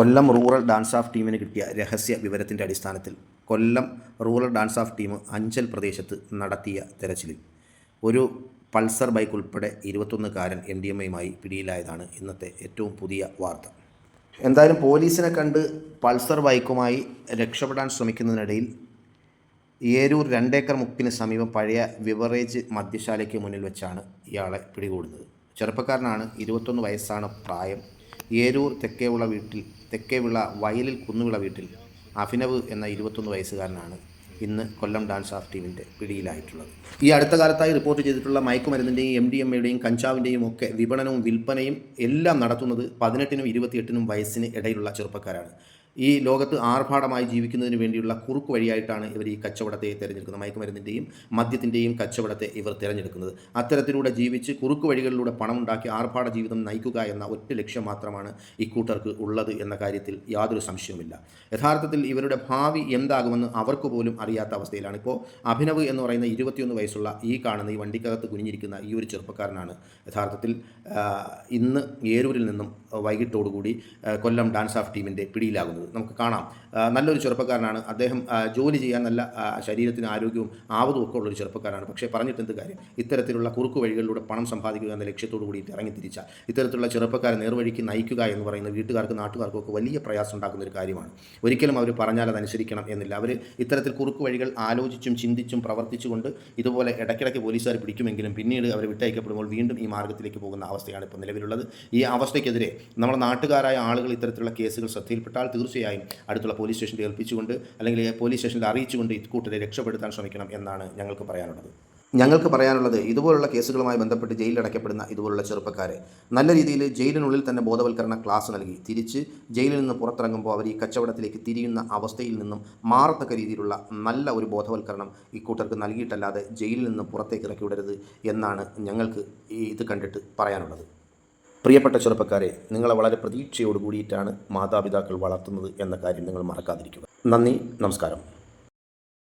Kollam rural dance of ടീമിന് കിട്ടിയ രഹസ്യ വിവരത്തിന്റെ അടിസ്ഥാനത്തിൽ Kollam rural DANSAF team Anchal പ്രദേശത്ത് നടത്തിയ തെരച്ചിലിൽ ഒരു പൾസർ ബൈക്ക് ഉൾപ്പെടെ ഇരുപത്തൊന്നുകാരൻ എം ഡി എം പിടിയിലായതാണ് ഇന്നത്തെ ഏറ്റവും പുതിയ വാർത്ത. എന്തായാലും പോലീസിനെ കണ്ട് പൾസർ ബൈക്കുമായി രക്ഷപ്പെടാൻ ശ്രമിക്കുന്നതിനിടയിൽ ഏരൂർ രണ്ടേക്കർ മുക്കിന് സമീപം പഴയ വിവറേജ് മദ്യശാലയ്ക്ക് മുന്നിൽ വെച്ചാണ് ഇയാളെ പിടികൂടുന്നത്. ചെറുപ്പക്കാരനാണ് ഇരുപത്തൊന്ന് വയസ്സാണ് പ്രായം. ഏരൂർ തെക്കേവിള വീട്ടിൽ തെക്കേവിള വയലിൽ കുന്നുവിള വീട്ടിൽ അഭിനവ് എന്ന ഇരുപത്തൊന്ന് വയസ്സുകാരനാണ് ഇന്ന് കൊല്ലം ഡാൻസ് ഓഫ് ടീമിന്റെ പിടിയിലായിട്ടുള്ളത്. ഈ അടുത്ത കാലത്തായി റിപ്പോർട്ട് ചെയ്തിട്ടുള്ള മയക്കുമരുന്നിന്റെയും എം ഡി എം എയുടെയും കഞ്ചാവിന്റെയും ഒക്കെ വിപണനവും വിൽപ്പനയും എല്ലാം നടത്തുന്നത് പതിനെട്ടിനും ഇരുപത്തിയെട്ടിനും വയസ്സിന് ഇടയിലുള്ള ചെറുപ്പക്കാരാണ്. ഈ ലോകത്ത് ആർഭാടമായി ജീവിക്കുന്നതിന് വേണ്ടിയുള്ള കുറുക്ക് വഴിയായിട്ടാണ് ഇവർ ഈ കച്ചവടത്തെ തിരഞ്ഞെടുക്കുന്നത്. മയക്കുമരുന്നിന്റെയും മദ്യത്തിന്റെയും കച്ചവടത്തെ ഇവർ തിരഞ്ഞെടുക്കുന്നത്. അത്തരത്തിലൂടെ ജീവിച്ച് കുറുക്ക് വഴികളിലൂടെ പണമുണ്ടാക്കി ആർഭാട ജീവിതം നയിക്കുക എന്ന ഒറ്റ ലക്ഷ്യം മാത്രമാണ് ഇക്കൂട്ടർക്ക് ഉള്ളത് എന്ന കാര്യത്തിൽ യാതൊരു സംശയവുമില്ല. യഥാർത്ഥത്തിൽ ഇവരുടെ ഭാവി എന്താകുമെന്ന് അവർക്ക് പോലും അറിയാത്ത അവസ്ഥയിലാണ്. ഇപ്പോൾ അഭിനവ് എന്ന് പറയുന്ന ഇരുപത്തിയൊന്ന് വയസ്സുള്ള ഈ കാണുന്ന ഈ വണ്ടിക്കകത്ത് കുഞ്ഞിരിക്കുന്ന ഈ ഒരു ചെറുപ്പക്കാരനാണ്. യഥാർത്ഥത്തിൽ ഇന്ന് ഏരൂരിൽ നിന്നും വൈകിട്ടോടുകൂടി കൊല്ലം ഡാൻസ് ഓഫ് ടീമിന്റെ പിടിയിലാകുന്നത്. നമുക്ക് കാണാം. നല്ലൊരു ചെറുപ്പക്കാരനാണ്. അദ്ദേഹം ജോലി ചെയ്യാൻ നല്ല ശരീരത്തിന് ആരോഗ്യവും ആവതും ഒക്കെ ഉള്ളൊരു ചെറുപ്പക്കാരനാണ്. പക്ഷേ പറഞ്ഞിട്ട് എന്ത് കാര്യം? ഇത്തരത്തിലുള്ള കുറുക്ക് വഴികളിലൂടെ പണം സമ്പാദിക്കുക എന്ന ലക്ഷ്യത്തോടു കൂടി ഇറങ്ങി തിരിച്ച ഇത്തരത്തിലുള്ള ചെറുപ്പക്കാരെ നേർവഴിക്ക് നയിക്കുക എന്ന് പറയുന്ന വീട്ടുകാർക്ക് നാട്ടുകാർക്കും ഒക്കെ വലിയ പ്രയാസം ഉണ്ടാക്കുന്ന ഒരു കാര്യമാണ്. ഒരിക്കലും അവർ പറഞ്ഞാൽ അത് അനുസരിക്കണം എന്നില്ല. അവർ ഇത്തരത്തിൽ കുറുക്ക് വഴികൾ ആലോചിച്ചും ചിന്തിച്ചും പ്രവർത്തിച്ചുകൊണ്ട് ഇതുപോലെ ഇടയ്ക്കിടയ്ക്ക് പോലീസുകാർ പിടിക്കുമെങ്കിലും പിന്നീട് അവർ വിട്ടയക്കപ്പെടുമ്പോൾ വീണ്ടും ഈ മാർഗത്തിലേക്ക് പോകുന്ന അവസ്ഥയാണ് ഇപ്പോൾ നിലവിലുള്ളത്. ഈ അവസ്ഥയ്ക്കെതിരെ നമ്മുടെ നാട്ടുകാരായ ആളുകൾ ഇത്തരത്തിലുള്ള കേസുകൾ ശ്രദ്ധയിൽപ്പെട്ടാൽ തീർച്ചയായും അടുത്തുള്ള പോലീസ് സ്റ്റേഷനിൽ ഏൽപ്പിച്ചുകൊണ്ട് അല്ലെങ്കിൽ പോലീസ് സ്റ്റേഷനിൽ അറിയിച്ചുകൊണ്ട് ഇക്കൂട്ടരെ രക്ഷപ്പെടുത്താൻ ശ്രമിക്കണം എന്നാണ് ഞങ്ങൾക്ക് പറയാനുള്ളത്. ഞങ്ങൾക്ക് പറയാനുള്ളത് ഇതുപോലുള്ള കേസുകളുമായി ബന്ധപ്പെട്ട് ജയിലിൽ അടയ്ക്കപ്പെടുന്ന ഇതുപോലുള്ള ചെറുപ്പക്കാരെ. നല്ല രീതിയിൽ ജയിലിനുള്ളിൽ തന്നെ ബോധവൽക്കരണ ക്ലാസ് നൽകി. തിരിച്ച് ജയിലിൽ നിന്ന് പുറത്തിറങ്ങുമ്പോൾ അവർ ഈ കച്ചവടത്തിലേക്ക് തിരിയുന്ന അവസ്ഥയിൽ നിന്നും മാറത്തക്ക രീതിയിലുള്ള നല്ല ഒരു ബോധവൽക്കരണം ഇക്കൂട്ടർക്ക് നൽകിയിട്ടല്ലാതെ ജയിലിൽ നിന്ന് പുറത്തേക്ക് ഇറക്കി വിടരുത് എന്നാണ് ഞങ്ങൾക്ക് ഇത് കണ്ടിട്ട് പറയാനുള്ളത്. പ്രിയപ്പെട്ട ചെറുപ്പക്കാരെ നിങ്ങളെ വളരെ പ്രതീക്ഷയോട് കൂടിയിട്ടാണ് മാതാപിതാക്കൾ വളർത്തുന്നത് എന്ന കാര്യം നിങ്ങൾ മറക്കാതിരിക്കുക. നന്ദി നമസ്കാരം.